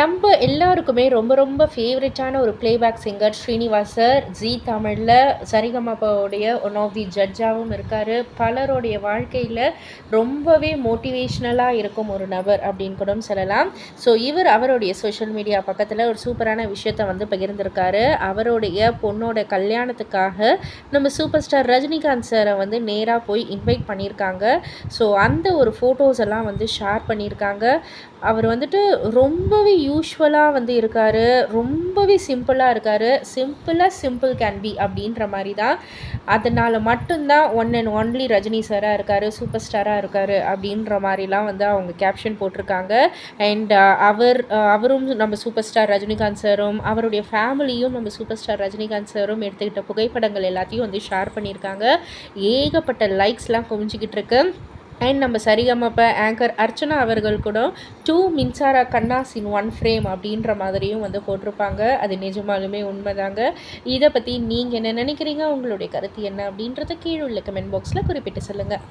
நம்ம எல்லாருக்குமே ரொம்ப ரொம்ப ஃபேவரட்டான ஒரு ப்ளேபேக் சிங்கர் ஸ்ரீனிவாசர். ஜி தமிழில் சரிகமாப்பாவுடைய ஒன் ஆஃப் தி ஜட்ஜாகவும் இருக்கார். பலருடைய வாழ்க்கையில் ரொம்பவே மோட்டிவேஷ்னலாக இருக்கும் ஒரு நபர் அப்படின்னு கூட சொல்லலாம். ஸோ இவர் அவருடைய சோஷியல் மீடியா பக்கத்தில் ஒரு சூப்பரான விஷயத்தை வந்து பகிர்ந்திருக்காரு. அவருடைய பொண்ணோட கல்யாணத்துக்காக நம்ம சூப்பர் ஸ்டார் ரஜினிகாந்த் சாரை வந்து நேராக போய் இன்வைட் பண்ணியிருக்காங்க. ஸோ அந்த ஒரு ஃபோட்டோஸ் எல்லாம் வந்து ஷேர் பண்ணியிருக்காங்க. அவர் வந்துட்டு ரொம்பவே யூஸ்வலாக வந்து இருக்கார். ரொம்பவே சிம்பிளாக இருக்கார். சிம்பிளாக சிம்பிள் கேன் பி அப்படின்ற மாதிரி தான் அதனால் மட்டும்தான் ஒன் அண்ட் ஒன்லி ரஜினி சாராக இருக்கார் சூப்பர் ஸ்டாராக இருக்கார் அப்படின்ற மாதிரிலாம் வந்து அவங்க கேப்ஷன் போட்டிருக்காங்க. அண்ட் அவர் அவரும் நம்ம சூப்பர் ஸ்டார் ரஜினிகாந்த் சாரும் அவருடைய ஃபேமிலியும் நம்ம சூப்பர் ஸ்டார் ரஜினிகாந்த் சாரும் எடுத்துக்கிட்ட புகைப்படங்கள் எல்லாத்தையும் வந்து ஷேர் பண்ணியிருக்காங்க. ஏகப்பட்ட லைக்ஸ்லாம் குவிஞ்சிக்கிட்டு இருக்கு. அண்ட் நம்ம சரிகமப்ப ஆங்கர் அர்ச்சனா அவர்கள் கூட two Minsara Kannas in one frame அப்படின்ற மாதிரியும் வந்து போட்டிருப்பாங்க. அது நிஜமாலுமே உண்மைதாங்க. இதை பற்றி நீங்கள் என்ன நினைக்கிறீங்க? உங்களுடைய கருத்து என்ன அப்படின்றத கீழே உள்ள கமெண்ட் பாக்ஸில் குறிப்பிட்டு சொல்லுங்கள்